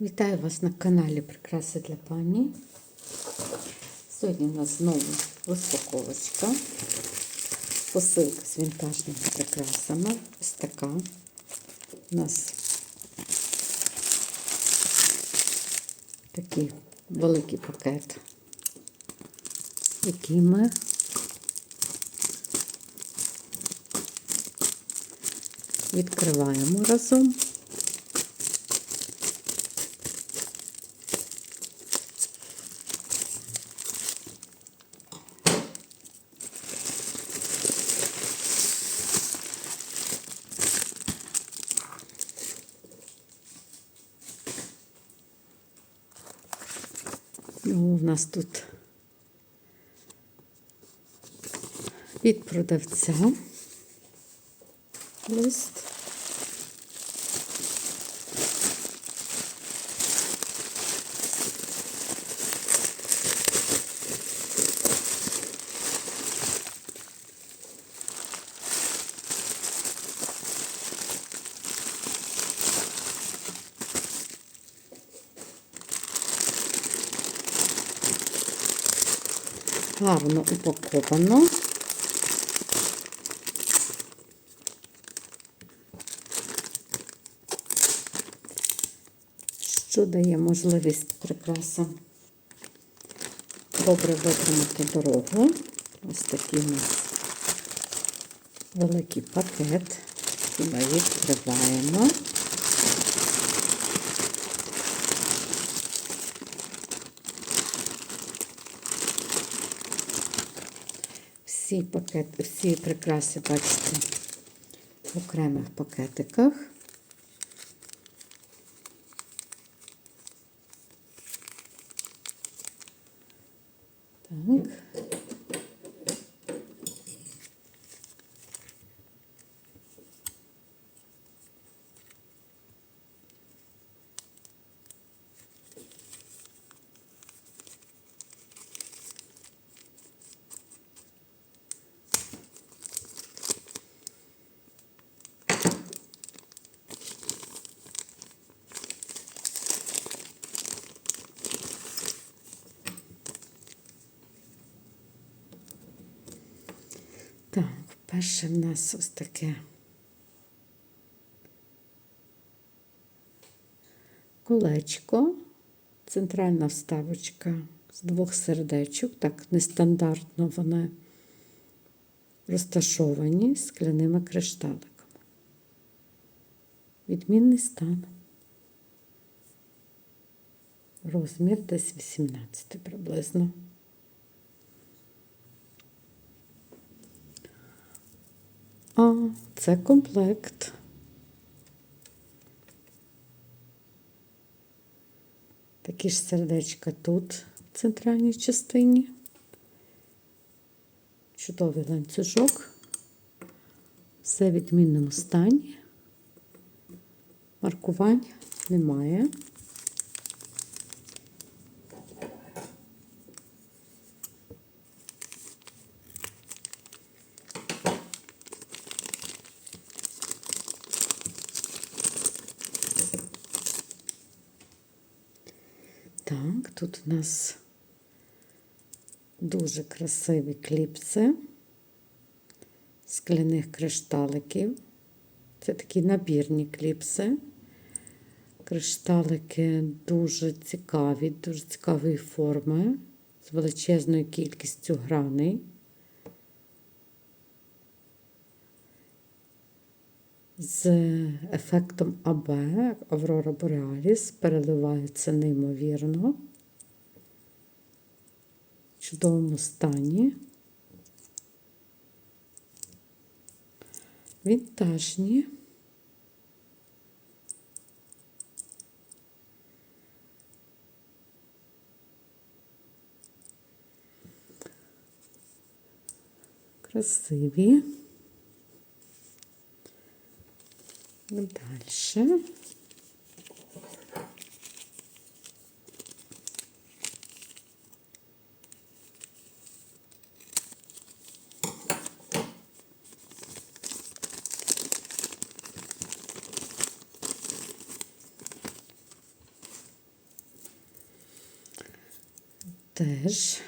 Вітаю вас на каналі Прикраси для пані. Сьогодні у нас знову розпаковочка. Посилка з вінтажними прикрасами. Ось така. У нас такий великий пакет, який ми відкриваємо разом. Ну, у нас тут від продавця лист. Гарно упаковано. Що дає можливість прикрасам добре витримати дорогу. Ось такий у нас великий пакет. Ми відкриваємо. Всі, пакет, всі прикраси, бачите, в окремих пакетиках. Так. Так, перше в нас ось таке колечко, центральна вставочка з двох сердечок, так нестандартно вони розташовані скляними кришталиками. Відмінний стан. Розмір десь 18 приблизно. А, це комплект. Такі ж сердечка тут, в центральній частині. Чудовий ланцюжок. Все в відмінному стані. Маркувань немає. Так, тут у нас дуже красиві кліпси скляних кришталиків. Це такі набірні кліпси. Кришталики дуже цікаві, дуже цікавої форми, з величезною кількістю граней. З ефектом АБ Аврора Бореаліс переливається неймовірно. Чудовому стані. Вінтажні. Красиві. Дальше. Теж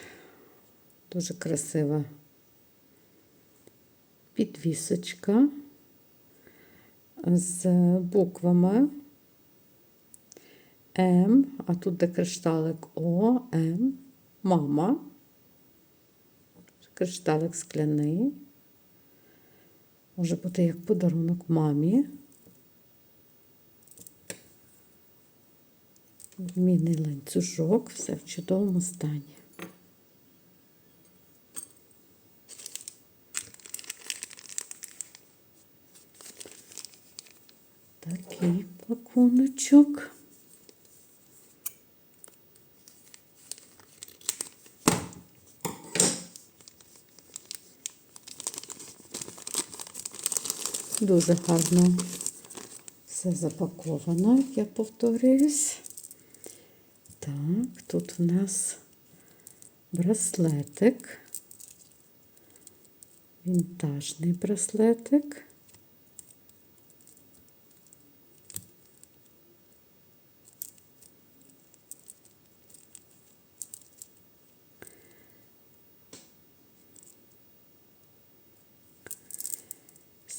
дуже красива підвісочка з буквами М, а тут де кришталик О, М, мама. Кришталик скляний. Може бути як подарунок мамі. Мінний ланцюжок, все в чудовому стані. Такий пакуночок. Дуже гарно все запаковано, я повторююсь. Так, тут у нас браслетик. Вінтажний браслетик.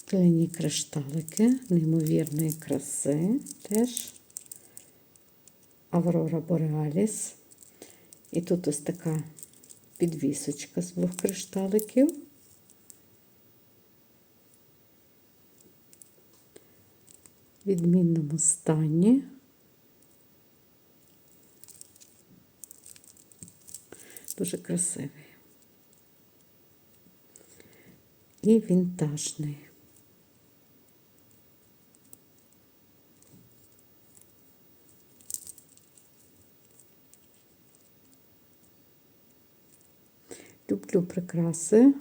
Скляні кришталики неймовірної краси теж. Аврора Бореаліс. І тут ось така підвісочка з двох кришталиків. Відмінному стані. Дуже красивий. І вінтажний. Люблю прикраси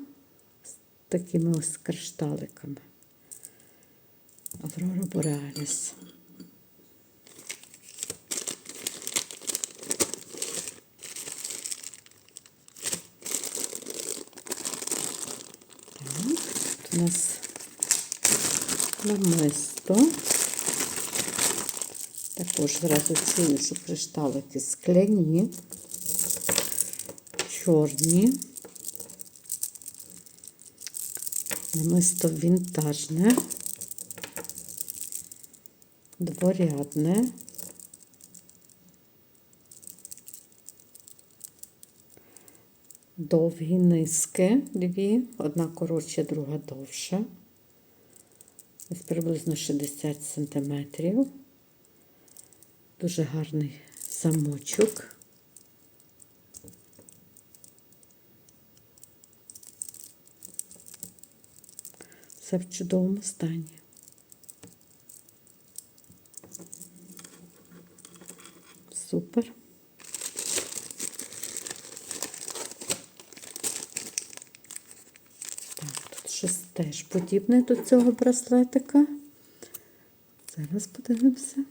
з такими ось кришталиками. Аврора Бореаліс. Так, у нас намисто. Також зразу ціню, що кришталики скляні, чорні. Намисто вінтажне, дворядне. Довгі низки, дві, одна коротша, друга довша. Ось приблизно 60 сантиметрів. Дуже гарний замочок. Все в чудовому стані. Супер. Так, тут щось теж подібне до цього браслетика. Зараз подивимося.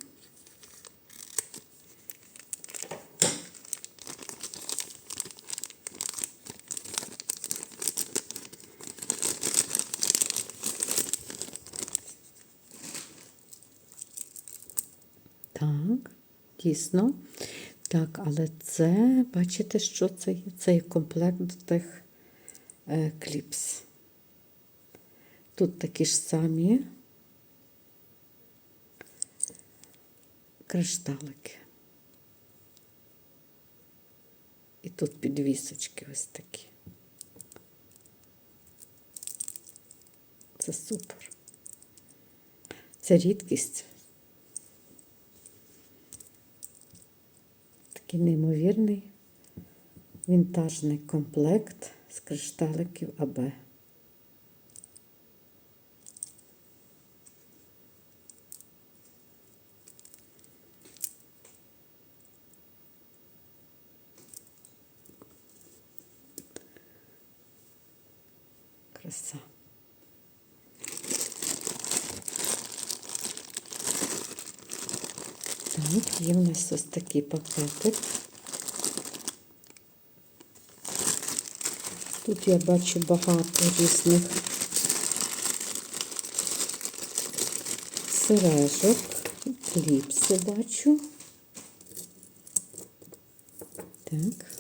Так, дійсно. Так, але це, бачите, що це є? Це є комплект до тих е, кліпс. Тут такі ж самі кришталики. І тут підвісочки ось такі. Це супер. Це рідкість. Такий неймовірний вінтажний комплект з кришталиків АБ. Краса. Так, є в нас ось такий пакетик. Тут я бачу багато різних сережок, кліпси бачу. Так.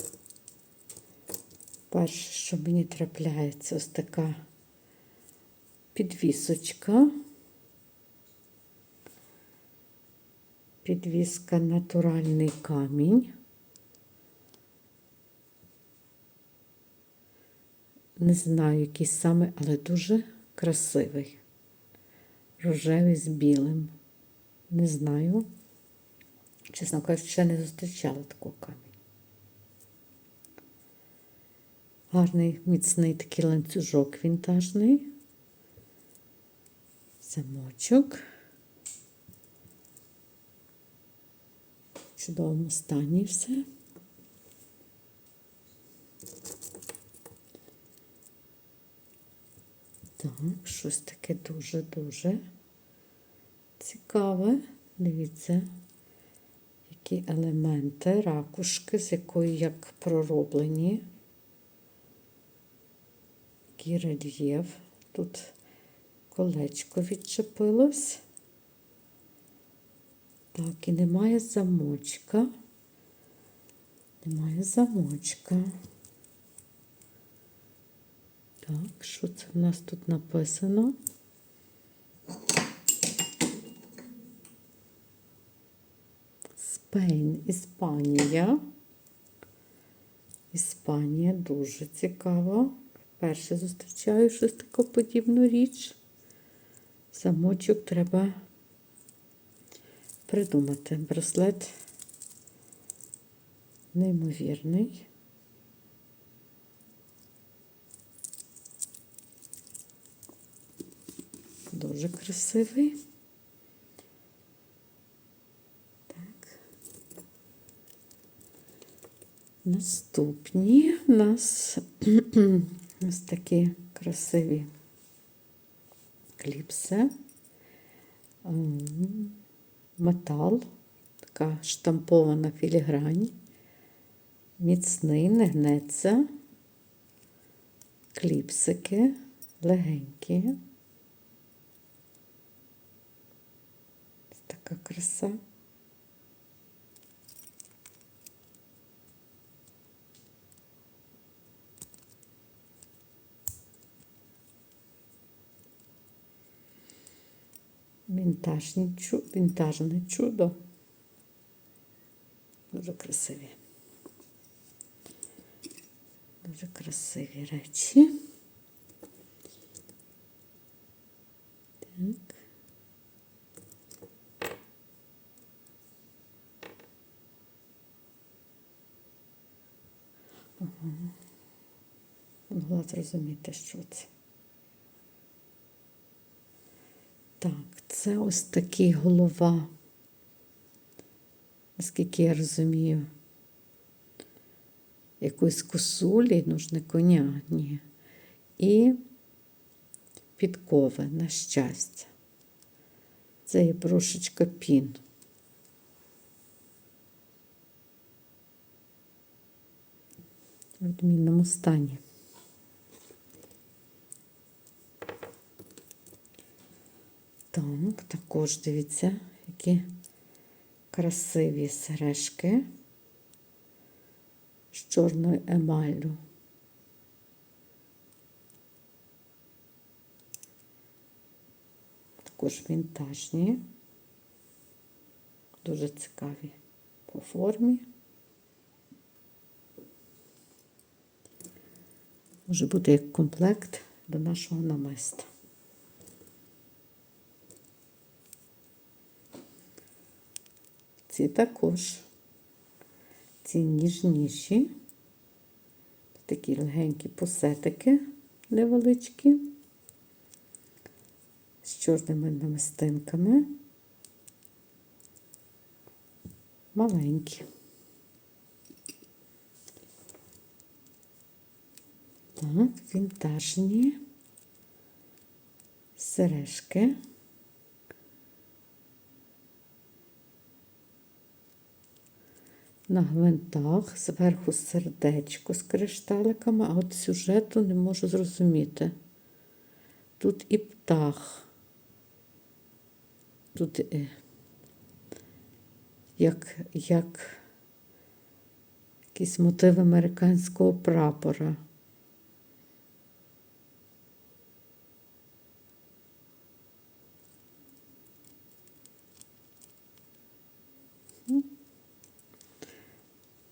Перше, що мені трапляється, ось така підвісочка. Підвіска натуральний камінь. Не знаю, який саме, але дуже красивий. Рожевий з білим. Не знаю. Чесно кажучи, ще не зустрічала такого камінь. Гарний міцний такий ланцюжок вінтажний. Замочок. Чудовому стані все. Так, щось таке дуже-дуже цікаве. Дивіться, які елементи, ракушки, з якої як пророблені. Який рельєф. Тут колечко відчепилось. Так, і немає замочка. Немає замочка. Так, що це в нас тут написано? Спейн, Іспанія. Іспанія дуже цікаво. Вперше зустрічаю щось таку подібну річ. Замочок треба придумати. Браслет неймовірний. Дуже красивий. Так. Наступні у нас ось такі красиві кліпси. Метал, така штампована філігрань, міцний, не гнеться, кліпсики, легенькі. Така краса. Вінтажні, вінтажне чудо. Дуже красиві. Дуже красиві речі. Так. Могла зрозуміти, що це. Так, це ось такий голова, наскільки я розумію, якоїсь косулі, ну ж не коня, ні. І підкови, на щастя. Це є брошечка пін. В відмінному стані. Так, також дивіться, які красиві сережки з чорною емаллю. Також вінтажні, дуже цікаві по формі. Може бути як комплект до нашого намиста. Ці також. Ці ніжніші. Такі легенькі пусетики невеличкі. З чорними намистинками. Маленькі. Так, вінтажні сережки. На гвинтах, зверху сердечко з кришталиками, а от сюжету не можу зрозуміти. Тут і птах, тут і як, як якийсь мотив американського прапора.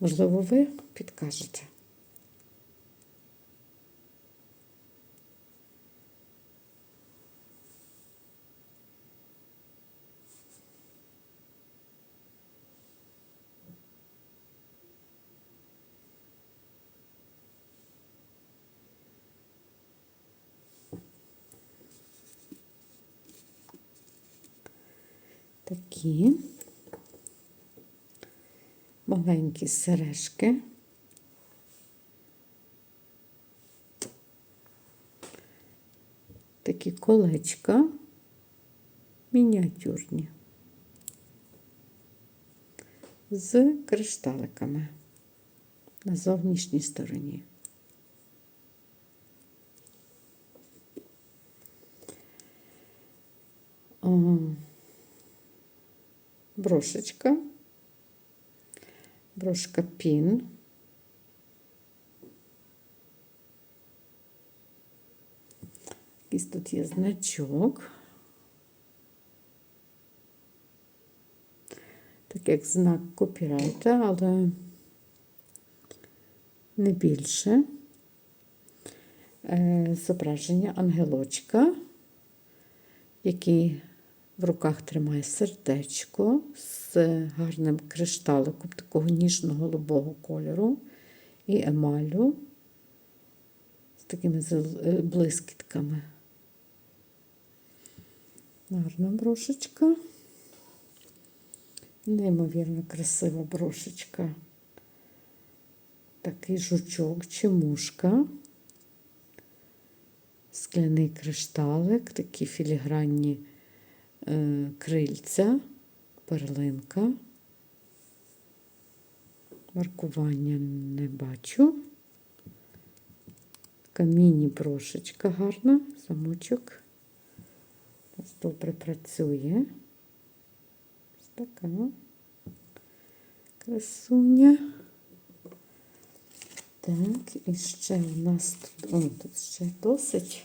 Можливо, ви підкажете. Такі маленькі сережки. Такі колечка мініатюрні з кришталиками на зовнішній стороні. Брошечка, брошка пін. Якийсь тут є значок. Так як знак копірайта, але не більше. Е, Зображення ангелочка, який в руках тримає сердечко з гарним кришталиком такого ніжно-голубого кольору і емалю з такими е, блискітками. Гарна брошечка. Неймовірно красива брошечка. Такий жучок чи мушка. Скляний кришталик, такі філігранні крильця, перлинка. Маркування не бачу. Така міні-брошечка гарна, замочок. Ось добре працює. Ось така красуня. Так, і ще у нас тут, о, тут ще досить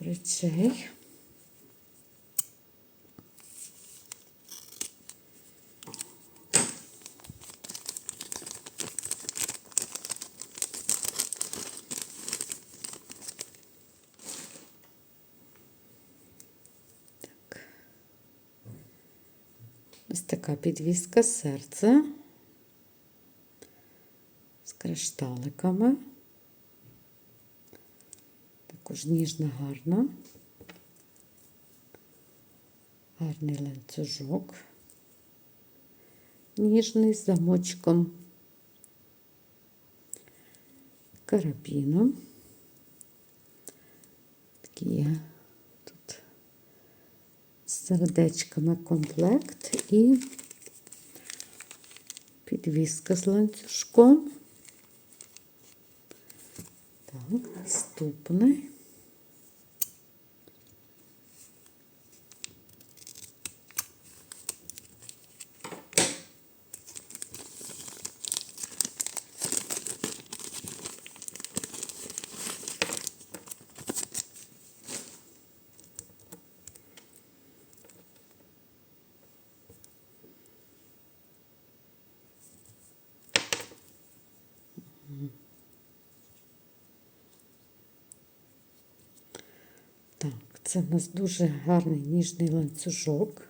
речей. Така підвіска серця з кришталиками. Також ніжна, гарна. Гарний ланцюжок. Ніжний з замочком. Карабіном. Такі є тут з сердечками комплект і підвіска з ланцюжком. Так, наступний. Так, в нас дуже гарний ніжний ланцюжок.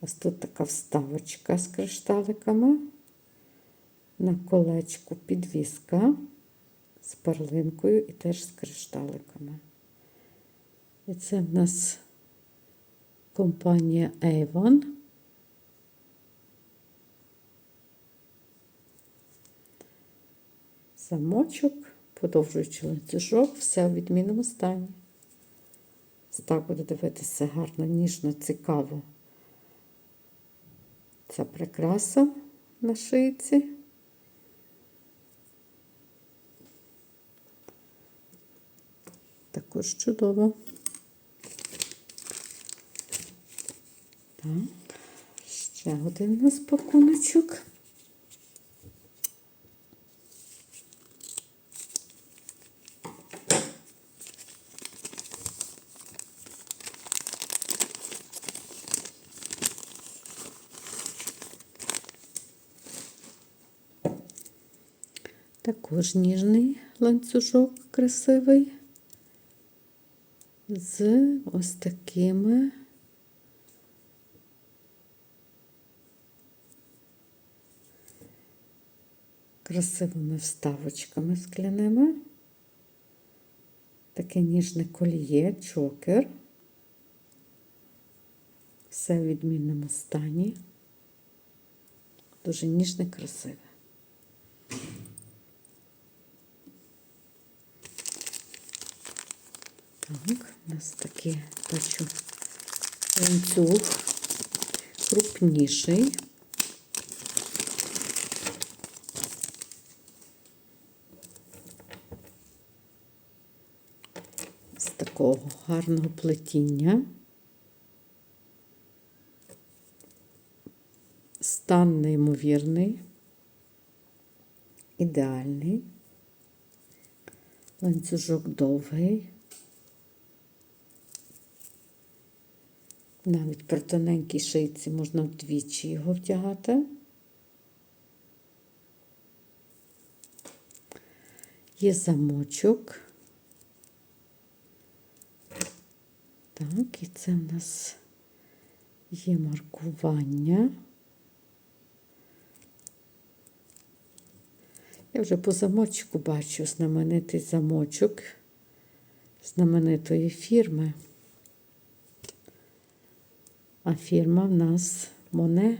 Ось тут така вставочка з кришталиками. На колечку підвіска з перлинкою і теж з кришталиками. І це в нас компанія Avon. Замочок, подовжуючи ланцюжок, все у відмінному стані. Ось Так буде дивитися гарно, ніжно, цікаво. Ця прикраса на шийці. Також чудово. Так, ще один у нас пакуночок. Також ніжний ланцюжок красивий. З ось такими красивими вставочками скляними. Таке ніжне коліє, чокер. Все в відмінному стані. Дуже ніжне, красиве. Так, у нас такий бачу ланцюг крупніший. З такого гарного плетіння. Стан неймовірний, ідеальний, ланцюжок довгий. Навіть при тоненькій шийці можна вдвічі його вдягати. Є замочок. Так, і це в нас є маркування. Я вже по замочку бачу знаменитий замочок знаменитої фірми. А фірма в нас Моне.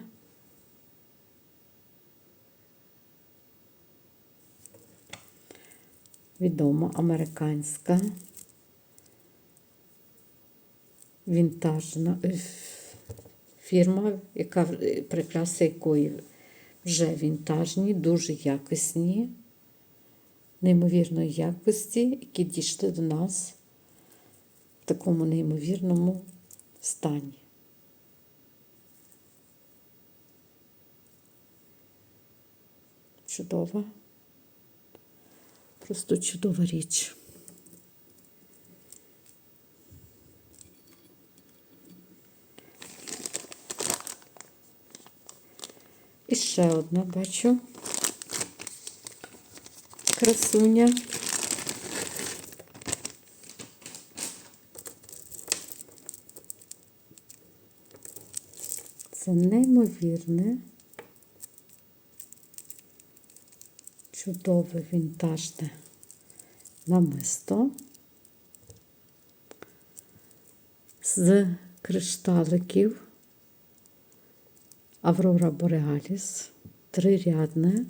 Відома американська, вінтажна е, фірма, яка е, прикраси якої вже вінтажні, дуже якісні, неймовірної якості, які дійшли до нас в такому неймовірному стані. Чудова, просто чудова річ. І ще одна бачу красуня. Це неймовірне, чудове вінтажне намисто з кришталиків. Аврора Бореаліс, трирядне,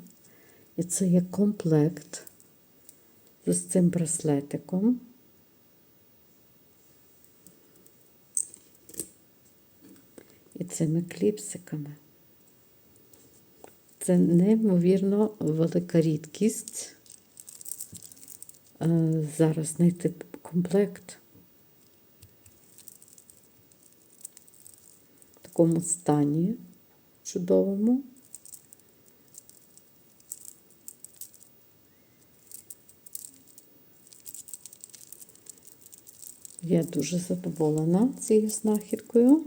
і це є комплект з цим браслетиком. І цими кліпсиками. Це неймовірно велика рідкість. Е, Зараз знайти комплект в такому стані чудовому. Я дуже задоволена цією знахідкою.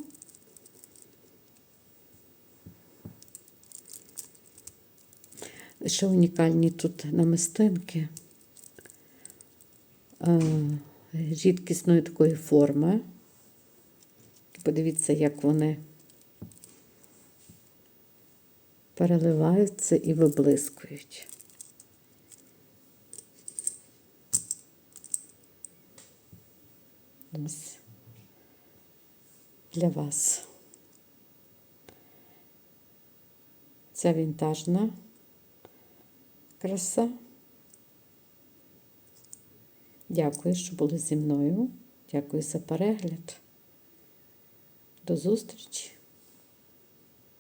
Ще унікальні тут намистинки рідкісної такої форми. Подивіться, як вони переливаються і виблискують. Ось для вас. Ця вінтажна краса. Дякую, що були зі мною. Дякую за перегляд. До зустрічі!